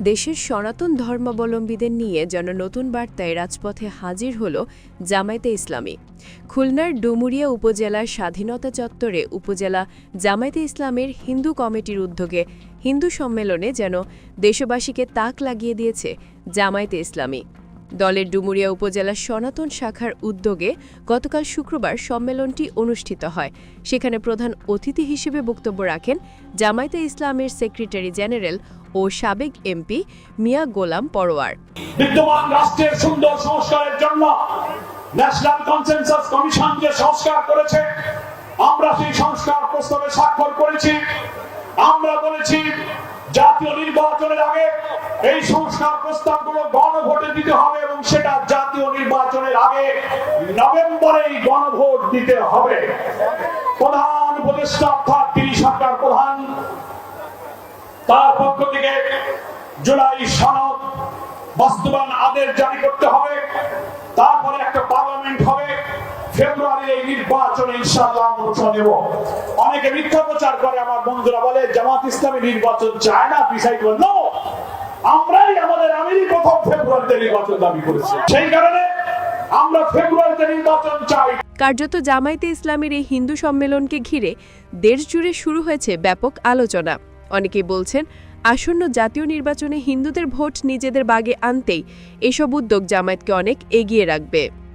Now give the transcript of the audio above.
দেশের সনাতন ধর্মাবলম্বীদের নিয়ে যেন নতুন বার্তায় রাজপথে হাজির হল জামায়াতে ইসলামী। খুলনার ডুমুরিয়া উপজেলার স্বাধীনতা চত্বরে উপজেলা জামায়াতে ইসলামের হিন্দু কমিটির উদ্যোগে হিন্দু সম্মেলনে যেন দেশবাসীকে তাক লাগিয়ে দিয়েছে জামায়াতে ইসলামী। দলের ডুমুরিয়া উপজেলার সনাতন শাখার উদ্যোগে গতকাল শুক্রবার সম্মেলনটি অনুষ্ঠিত হয়। সেখানে প্রধান অতিথি হিসেবে বক্তব্য রাখেন জামায়াতে ইসলামের সেক্রেটারি জেনারেল ও সাবেক এমপি মিয়া গোলাম পরোয়ার। বিদ্যমান রাষ্ট্রের সুন্দর সংস্কারের জন্য ন্যাশনাল কনসেনসাস কমিশন যে সংস্কার করেছে, আমরা সেই সংস্কার প্রস্তাবে স্বাক্ষর করেছি। আমরা বলেছি জাতীয় নির্বাচনের আগে এই সংস্কার প্রস্তাবগুলো গণভোটে দিতে হবে এবং সেটা জাতীয় নির্বাচনের আগে নভেম্বরেই গণভোট দিতে হবে। প্রধান উপদেষ্টা অর্থাৎ তিনি সরকার প্রধান। তার পক্ষ থেকে জুলাই সনদ বাস্তবায়ন আদেশ জারি করতে হবে। তারপরে একটা পার্লামেন্ট হবে। ফেব্রুয়ারির এই নেব। অনেকে মিথ্যা প্রচার করে, আমার বন্ধুরা বলে, জামাত ইসলামী নির্বাচন চায় না পিছাই করে নো। আমরাই আমাদের আমিরই প্রথম ফেব্রুয়ারিতে নির্বাচন দাবি করেছি। সেই কারণে কার্যত জামায়াতে ইসলামের এই হিন্দু সম্মেলনকে ঘিরে দেশ জুড়ে শুরু হয়েছে ব্যাপক আলোচনা। অনেকেই বলছেন, আসন্ন জাতীয় নির্বাচনে হিন্দুদের ভোট নিজেদের বাগে আনতেই এসব উদ্যোগ জামায়াতকে অনেক এগিয়ে রাখবে।